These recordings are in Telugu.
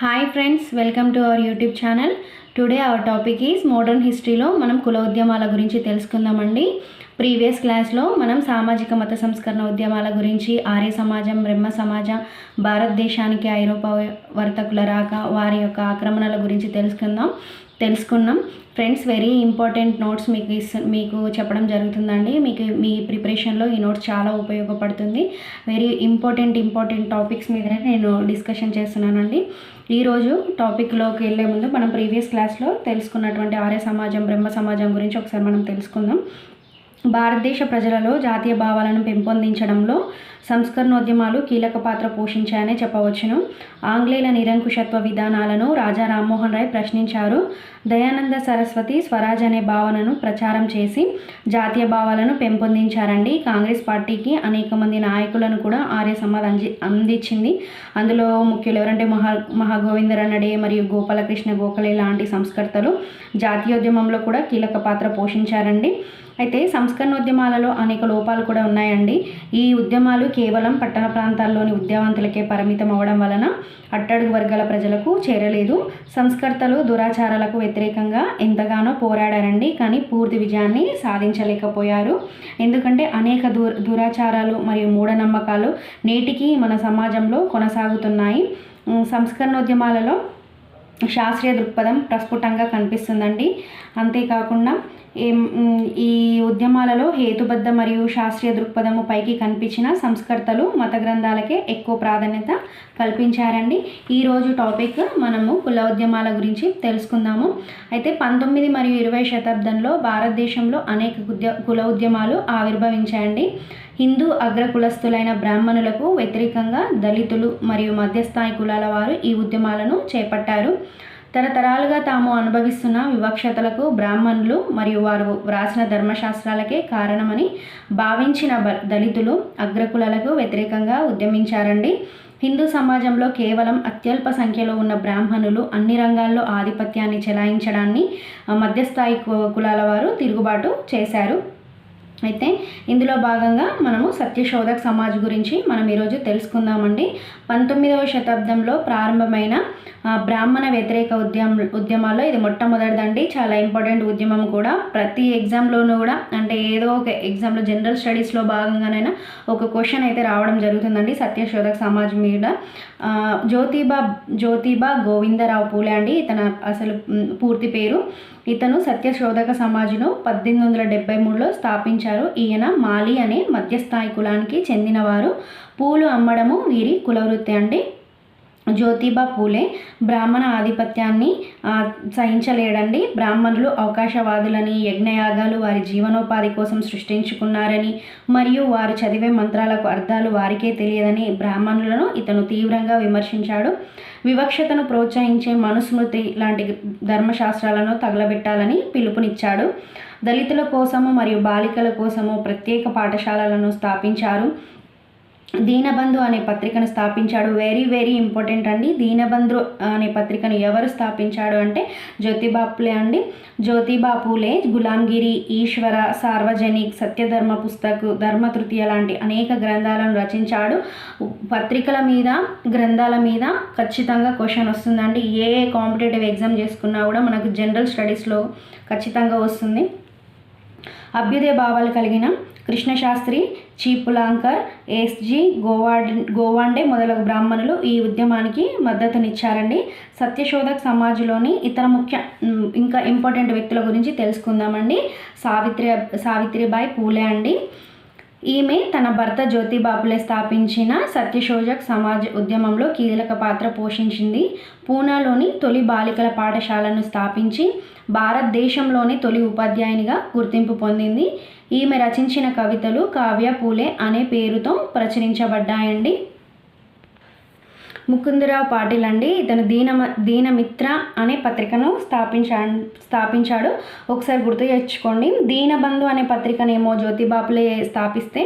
Hi friends welcome to our YouTube channel today our topic is modern హిస్టరీలో మనం కుల ఉద్యమాల గురించి తెలుసుకుందామండి. ప్రీవియస్ క్లాస్లో మనం సామాజిక మత సంస్కరణ ఉద్యమాల గురించి ఆర్య సమాజం బ్రహ్మ సమాజం భారతదేశానికి ఐరోపా వర్తకుల రాక వారి యొక్క ఆక్రమణల గురించి తెలుసుకుందాం. తెలుసుకున్నాం ఫ్రెండ్స్ వెరీ ఇంపార్టెంట్ నోట్స్ మీకు మీకు చెప్పడం జరుగుతుందండి. మీకు మీ ప్రిపరేషన్లో ఈ నోట్స్ చాలా ఉపయోగపడుతుంది. వెరీ ఇంపార్టెంట్ ఇంపార్టెంట్ టాపిక్స్ మీదనే నేను డిస్కషన్ చేస్తున్నానండి. ఈరోజు టాపిక్లోకి వెళ్ళే ముందు మనం ప్రీవియస్ క్లాస్లో తెలుసుకున్నటువంటి ఆర్య సమాజం బ్రహ్మ సమాజం గురించి ఒకసారి మనం తెలుసుకుందాం. భారతదేశ ప్రజలలో జాతీయ భావాలను పెంపొందించడంలో సంస్కరణోద్యమాలు కీలక పాత్ర పోషించాయనే చెప్పవచ్చును. ఆంగ్లేయుల నిరంకుశత్వ విధానాలను రాజా రామ్మోహన్ రాయ్ ప్రశ్నించారు. దయానంద సరస్వతి స్వరాజ్ అనే భావనను ప్రచారం చేసి జాతీయ భావాలను పెంపొందించారండి. కాంగ్రెస్ పార్టీకి అనేక మంది నాయకులను కూడా ఆర్య సమాజ్ అంది అందించింది. అందులో ముఖ్యులు ఎవరంటే మహా మహాగోవిందరన్నడే మరియు గోపాలకృష్ణ గోఖలే లాంటి సంస్కర్తలు జాతీయోద్యమంలో కూడా కీలక పాత్ర పోషించారండి. అయితే సంస్కరణోద్యమాలలో అనేక లోపాలు కూడా ఉన్నాయండి. ఈ ఉద్యమాలు కేవలం పట్టణ ప్రాంతాల్లోని ఉద్యమంతులకే పరిమితం అవ్వడం వలన అట్టడుగు వర్గాల ప్రజలకు చేరలేదు. సంస్కర్తలు దురాచారాలకు వ్యతిరేకంగా ఎంతగానో పోరాడారండి కానీ పూర్తి విజయాన్ని సాధించలేకపోయారు. ఎందుకంటే అనేక దూ దురాచారాలు మరియు మూఢనమ్మకాలు నేటికి మన సమాజంలో కొనసాగుతున్నాయి. సంస్కరణోద్యమాలలో శాస్త్రీయ దృక్పథం ప్రస్ఫుటంగా కనిపిస్తుందండి. అంతేకాకుండా ఈ ఉద్యమాలలో హేతుబద్ధ మరియు శాస్త్రీయ దృక్పథము పైకి కనిపించిన సంస్కర్తలు మత గ్రంథాలకే ఎక్కువ ప్రాధాన్యత కల్పించారండి. ఈరోజు టాపిక్ మనము కుల ఉద్యమాల గురించి తెలుసుకుందాము. అయితే పంతొమ్మిది మరియు ఇరవై శతాబ్దంలో భారతదేశంలో అనేక ఉద్య కుల ఉద్యమాలు ఆవిర్భవించాయండి. హిందూ అగ్రకులస్తులైన బ్రాహ్మణులకు వ్యతిరేకంగా దళితులు మరియు మధ్యస్థాయి కులాల వారు ఈ ఉద్యమాలను చేపట్టారు. తరతరాలుగా తాము అనుభవిస్తున్న వివక్షతలకు బ్రాహ్మణులు మరియు వారు వ్రాసిన ధర్మశాస్త్రాలకే కారణమని భావించిన దళితులు అగ్రకులాలకు వ్యతిరేకంగా ఉద్యమించారండి. హిందూ సమాజంలో కేవలం అత్యల్ప సంఖ్యలో ఉన్న బ్రాహ్మణులు అన్ని రంగాల్లో ఆధిపత్యాన్ని చెలాయించడాన్ని మధ్యస్థాయి కులాల వారు తిరుగుబాటు చేశారు. అయితే ఇందులో భాగంగా మనము సత్యశోధక్ సమాజ్ గురించి మనం ఈరోజు తెలుసుకుందామండి. పంతొమ్మిదవ శతాబ్దంలో ప్రారంభమైన బ్రాహ్మణ వ్యతిరేక ఉద్యమ ఉద్యమాల్లో ఇది మొట్టమొదటిదండి. చాలా ఇంపార్టెంట్ ఉద్యమం కూడా. ప్రతి ఎగ్జామ్లోనూ కూడా అంటే ఏదో ఒక ఎగ్జామ్లో జనరల్ స్టడీస్లో భాగంగానైనా ఒక క్వశ్చన్ అయితే రావడం జరుగుతుందండి సత్యశోధక్ సమాజ్ మీద. జ్యోతిబా జ్యోతిబా గోవిందరావు పూలే అండి. ఇతన అసలు పూర్తి పేరు. ఇతను సత్యశోధక సమాజ్ను పద్దెనిమిది వందల డెబ్బై మూడులో స్థాపించారు. ఈయన మాలి అనే మధ్యస్థాయి కులానికి చెందినవారు. పూలు అమ్మడము వీరి కులవృత్తి అండి. జ్యోతిబా పూలే బ్రాహ్మణ ఆధిపత్యాన్ని సహించలేడండి. బ్రాహ్మణులు అవకాశవాదులని యజ్ఞయాగాలు వారి జీవనోపాధి కోసం సృష్టించుకున్నారని మరియు వారు చదివే మంత్రాలకు అర్థాలు వారికే తెలియదని బ్రాహ్మణులను ఇతను తీవ్రంగా విమర్శించాడు. వివక్షతను ప్రోత్సహించే మనుస్మృతి లాంటి ధర్మశాస్త్రాలను తగలబెట్టాలని పిలుపునిచ్చాడు. దళితుల కోసము మరియు బాలికల కోసము ప్రత్యేక పాఠశాలలను స్థాపించారు. దీనబంధు అనే పత్రికను స్థాపించాడు. వెరీ వెరీ ఇంపార్టెంట్ అండి. దీనబంధు అనే పత్రికను ఎవరు స్థాపించాడు అంటే జ్యోతిబాపులే అండి. జ్యోతిబాపులే గులాంగిరి ఈశ్వర సార్వజనిక్ సత్యధర్మ పుస్తకు ధర్మతృతీయ లాంటి అనేక గ్రంథాలను రచించాడు. పత్రికల మీద గ్రంథాల మీద ఖచ్చితంగా క్వశ్చన్ వస్తుందండి. ఏ కాంపిటేటివ్ ఎగ్జామ్ చేసుకున్నా కూడా మనకు జనరల్ స్టడీస్లో ఖచ్చితంగా వస్తుంది. అభ్యుదయ భావాలు కలిగిన కృష్ణశాస్త్రి చీపులాంకర్ ఎస్జి గోవాడ్ గోవాండే మొదలగు బ్రాహ్మణులు ఈ ఉద్యమానికి మద్దతునిచ్చారండి. సత్యశోధక్ సమాజ్లోని ఇతర ముఖ్య ఇంకా ఇంపార్టెంట్ వ్యక్తుల గురించి తెలుసుకుందామండి. సావిత్రి సావిత్రిబాయి పూలే అండి. ఈమె తన భర్త జ్యోతిబాపులే స్థాపించిన సత్యశోజక్ సమాజ్ ఉద్యమంలో కీలక పాత్ర పోషించింది. పూనాలోని తొలి బాలికల పాఠశాలను స్థాపించి భారతదేశంలోని తొలి ఉపాధ్యాయునిగా గుర్తింపు పొందింది. ఈమె రచించిన కవితలు కావ్య పూలే అనే పేరుతో ప్రచురించబడ్డాయండి. ముకుందరావు పాటిల్ అండి ఇతను దీన దీనమిత్ర అనే పత్రికను స్థాపించా స్థాపించాడు. ఒకసారి గుర్తు తెచ్చుకోండి. దీనబంధు అనే పత్రికనేమో జ్యోతిబాపులే స్థాపిస్తే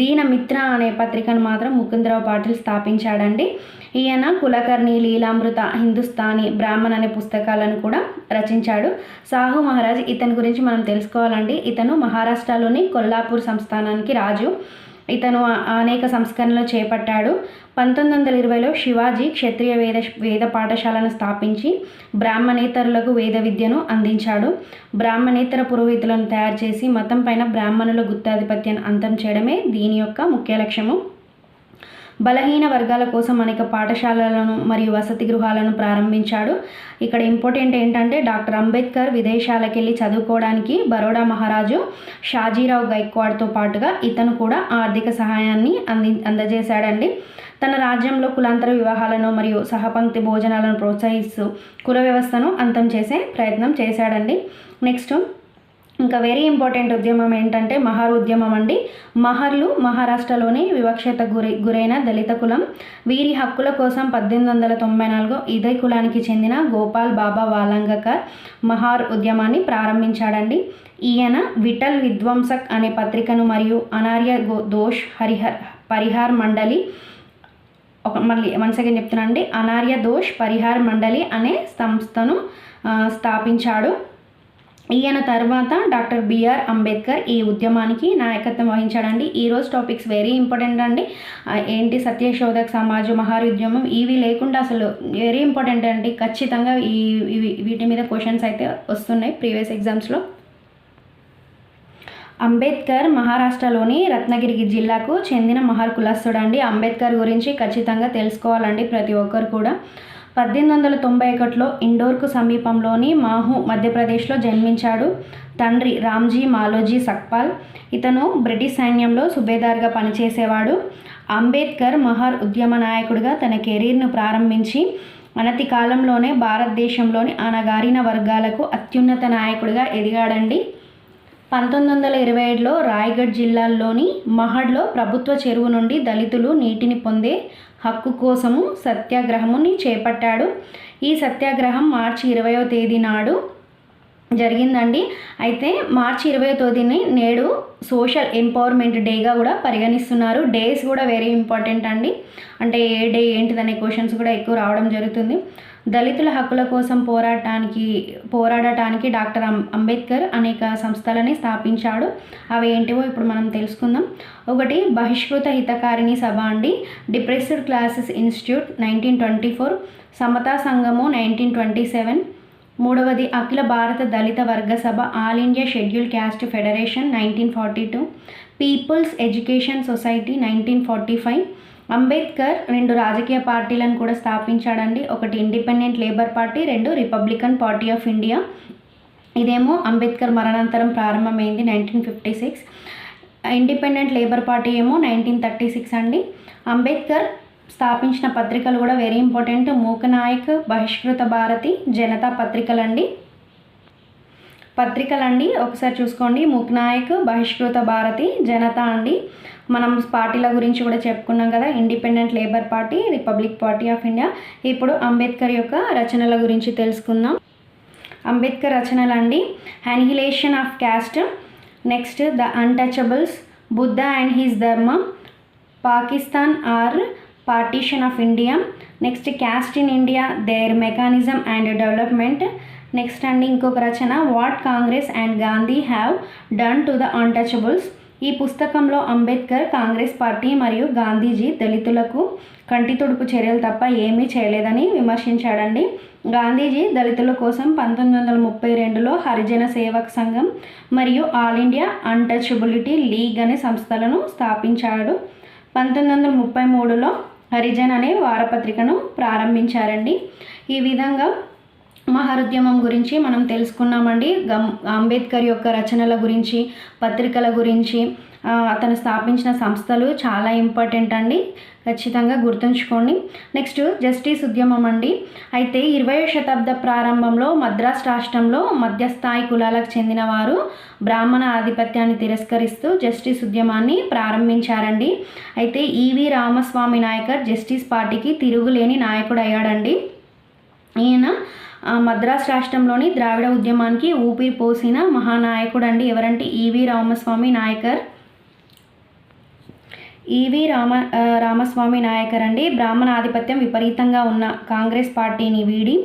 దీనమిత్ర అనే పత్రికను మాత్రం ముకుందరావు పాటిల్ స్థాపించాడండి. ఈయన కులకర్ణి లీలామృత హిందుస్థానీ బ్రాహ్మణ్ అనే పుస్తకాలను కూడా రచించాడు. సాహు మహారాజ్ ఇతని గురించి మనం తెలుసుకోవాలండి. ఇతను మహారాష్ట్రలోని కొల్లాపూర్ సంస్థానానికి రాజు. ఇతను అనేక సంస్కరణలు చేపట్టాడు. పంతొమ్మిది వందల ఇరవైలో శివాజీ క్షత్రియ వేద వేద పాఠశాలను స్థాపించి బ్రాహ్మణేతరులకు వేద విద్యను అందించాడు. బ్రాహ్మణేతర పురోహితులను తయారు చేసి మతం పైన బ్రాహ్మణుల గుత్తాధిపత్యాన్ని అంతం చేయడమే దీని యొక్క ముఖ్య లక్ష్యము. బలహీన వర్గాల కోసం అనేక పాఠశాలలను మరియు వసతి గృహాలను ప్రారంభించాడు. ఇక్కడ ఇంపార్టెంట్ ఏంటంటే డాక్టర్ అంబేద్కర్ విదేశాలకు వెళ్ళి చదువుకోవడానికి బరోడా మహారాజు షాజీరావు గైక్వాడ్తో పాటుగా ఇతను కూడా ఆర్థిక సహాయాన్ని అంది అందజేశాడండి. తన రాజ్యంలో కులాంతర వివాహాలను మరియు సహపంక్తి భోజనాలను ప్రోత్సహిస్తూ కుల వ్యవస్థను అంతం చేసే ప్రయత్నం చేశాడండి. నెక్స్ట్ ఇంకా వెరీ ఇంపార్టెంట్ ఉద్యమం ఏంటంటే మహర్ ఉద్యమం అండి. మహర్లు మహారాష్ట్రలోని వివక్షత గురి గురైన దళిత కులం. వీరి హక్కుల కోసం పద్దెనిమిది వందల తొంభై నాలుగు ఇదే కులానికి చెందిన గోపాల్ బాబా వాలంగకర్ మహార్ ఉద్యమాన్ని ప్రారంభించాడండి. ఈయన విఠల్ విధ్వంసక్ అనే పత్రికను మరియు అనార్య గో దోష్ హరిహర్ పరిహార్ మండలి ఒక మళ్ళీ వన్ సెకండ్ చెప్తున్నాను అనార్య దోష్ పరిహార్ మండలి అనే సంస్థను స్థాపించాడు. ఈయన తర్వాత డాక్టర్ బిఆర్ అంబేద్కర్ ఈ ఉద్యమానికి నాయకత్వం వహించాడండి. ఈరోజు టాపిక్స్ వెరీ ఇంపార్టెంట్ అండి. ఏంటి సత్యశోధక్ సమాజ్ మహార్ ఉద్యమం ఇవి లేకుండా అసలు వెరీ ఇంపార్టెంట్ అండి. ఖచ్చితంగా ఈ వీటి మీద క్వశ్చన్స్ అయితే వస్తున్నాయి ప్రీవియస్ ఎగ్జామ్స్లో. అంబేద్కర్ మహారాష్ట్రలోని రత్నగిరి జిల్లాకు చెందిన మహర్ కులస్తుడు అండి అంబేద్కర్ గురించి ఖచ్చితంగా తెలుసుకోవాలండి ప్రతి ఒక్కరు కూడా. పద్దెనిమిది వందల తొంభై ఒకటిలో ఇండోర్కు సమీపంలోని మాహు మధ్యప్రదేశ్లో జన్మించాడు తండ్రి రామ్జీ మాలోజీ సక్పాల్. ఇతను బ్రిటిష్ సైన్యంలో సుబేదార్గా పనిచేసేవాడు. అంబేద్కర్ మహర్ ఉద్యమ నాయకుడిగా తన కెరీర్ను ప్రారంభించి అనతి కాలంలోనే భారతదేశంలోని అనగారిన వర్గాలకు అత్యున్నత నాయకుడిగా ఎదిగాడండి. పంతొమ్మిది వందల ఇరవై ఏడులో రాయగఢ్ జిల్లాలోని మహడ్లో ప్రభుత్వ చెరువు నుండి దళితులు నీటిని పొందే హక్కు కోసము సత్యాగ్రహముని చేపట్టాడు. ఈ సత్యాగ్రహం మార్చి ఇరవయో తేదీ నాడు జరిగిందండి. అయితే మార్చి ఇరవై తేదీని నేడు సోషల్ ఎంపవర్మెంట్ డేగా కూడా పరిగణిస్తున్నారు. డేస్ కూడా వెరీ ఇంపార్టెంట్ అండి. అంటే ఏ డే ఏంటిదనే క్వశ్చన్స్ కూడా ఎక్కువ రావడం జరుగుతుంది. దళితుల హక్కుల కోసం పోరాటానికి పోరాడటానికి డాక్టర్ అంబేద్కర్ అనేక సంస్థలని స్థాపించాడు. అవి ఏంటివో ఇప్పుడు మనం తెలుసుకుందాం. ఒకటి బహిష్కృత హితకారిణి సభ అండి. Depressed classes institute nineteen twenty four Samata Sangh nineteen twenty seven. మూడవది అఖిల Bharat Dalit Varg Sabha All India Schedule Caste Federation nineteen forty two. People's Education Society nineteen forty five. Ambedkar రెండు రాజకీయ పార్టీలను కూడా స్థాపించాడండి. ఒకటి ఇండిపెండెంట్ లేబర్ పార్టీ రెండు రిపబ్లికన్ పార్టీ ఆఫ్ ఇండియా. ఇదేమో అంబేద్కర్ మరణాంతరం ప్రారంభమైంది nineteen fifty six. Independent Labour Party ఏమో నైన్టీన్ థర్టీ సిక్స్ అండి. అంబేద్కర్ స్థాపించిన పత్రికలు కూడా వెరీ ఇంపార్టెంట్ మూకనాయక్ బహిష్కృత భారతి జనతా పత్రికలండి. పత్రికలండి. ఒకసారి చూసుకోండి. ముక్నాయక్ బహిష్కృత భారతి జనతా అండి. మనం పార్టీల గురించి కూడా చెప్పుకున్నాం కదా. Independent Labour Party Republic Party of India. ఇప్పుడు అంబేద్కర్ యొక్క రచనల గురించి తెలుసుకుందాం. అంబేద్కర్ రచనలు అండి of caste next the untouchables Buddha and his Dharma Pakistan or partition of India next caste in India their mechanism and development next అండి ఇంకొక రచన what Congress and Gandhi have done to the untouchables ఈ పుస్తకంలో అంబేద్కర్ కాంగ్రెస్ పార్టీ మరియు గాంధీజీ దళితులకు కంటి తుడుపు చర్యలు తప్ప ఏమీ చేయలేదని విమర్శించాడండి. గాంధీజీ దళితుల కోసం పంతొమ్మిది వందల ముప్పై రెండులో హరిజన సేవక్ సంఘం మరియు ఆల్ ఇండియా అన్టచబిలిటీ లీగ్ అనే సంస్థలను స్థాపించాడు. పంతొమ్మిది వందల ముప్పై మూడులో హరిజన్ అనే వారపత్రికను ప్రారంభించారండి. ఈ విధంగా మహరుద్యమం గురించి మనం తెలుసుకున్నామండి. గమ్ అంబేద్కర్ యొక్క రచనల గురించి పత్రికల గురించి అతను స్థాపించిన సంస్థలు చాలా ఇంపార్టెంట్ అండి. ఖచ్చితంగా గుర్తుంచుకోండి. నెక్స్ట్ జస్టిస్ ఉద్యమం అండి. అయితే ఇరవయో శతాబ్ద ప్రారంభంలో మద్రాస్ రాష్ట్రంలో మధ్యస్థాయి కులాలకు చెందిన వారు బ్రాహ్మణ ఆధిపత్యాన్ని తిరస్కరిస్తూ జస్టిస్ ఉద్యమాన్ని ప్రారంభించారండి. అయితే ఈవి రామస్వామి నాయకర్ జస్టిస్ పార్టీకి తిరుగులేని నాయకుడు అయ్యాడండి. ఈయన మద్రాస్ రాష్ట్రంలోని ద్రావిడ ఉద్యమానికి ఊపిరి పోసిన మహానాయకుడు అండి ఎవరంటే ఈవి రామస్వామి నాయకర్. ఈవి రామ రామస్వామి నాయకర్ అండి బ్రాహ్మణ ఆధిపత్యం విపరీతంగా ఉన్న కాంగ్రెస్ పార్టీని వీడి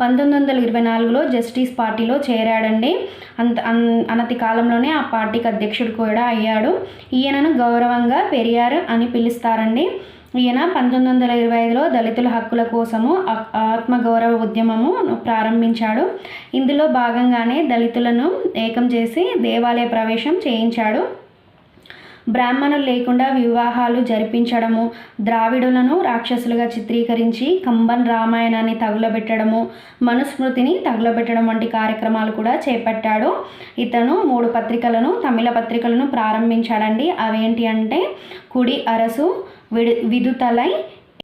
పంతొమ్మిది వందల ఇరవై నాలుగులో జస్టిస్ పార్టీలో చేరాడండి. అంత అనతి కాలంలోనే ఆ పార్టీకి అధ్యక్షుడు కూడా అయ్యాడు. ఈయనను గౌరవంగా పెరియార్ అని పిలుస్తారండి. ఈయన పంతొమ్మిది వందల ఇరవై ఐదులో దళితుల హక్కుల కోసము ఆత్మగౌరవ ఉద్యమము ప్రారంభించాడు. ఇందులో భాగంగానే దళితులను ఏకం చేసి దేవాలయ ప్రవేశం చేయించాడు. బ్రాహ్మణులు లేకుండా వివాహాలు జరిపించడము ద్రావిడులను రాక్షసులుగా చిత్రీకరించి కంబన్ రామాయణాన్ని తగులబెట్టడము మనుస్మృతిని తగులబెట్టడం వంటి కార్యక్రమాలు కూడా చేపట్టాడు. ఇతను మూడు పత్రికలను తమిళ పత్రికలను ప్రారంభించాడండి. అవేంటి అంటే కుడి అరసు విడు విదుతలై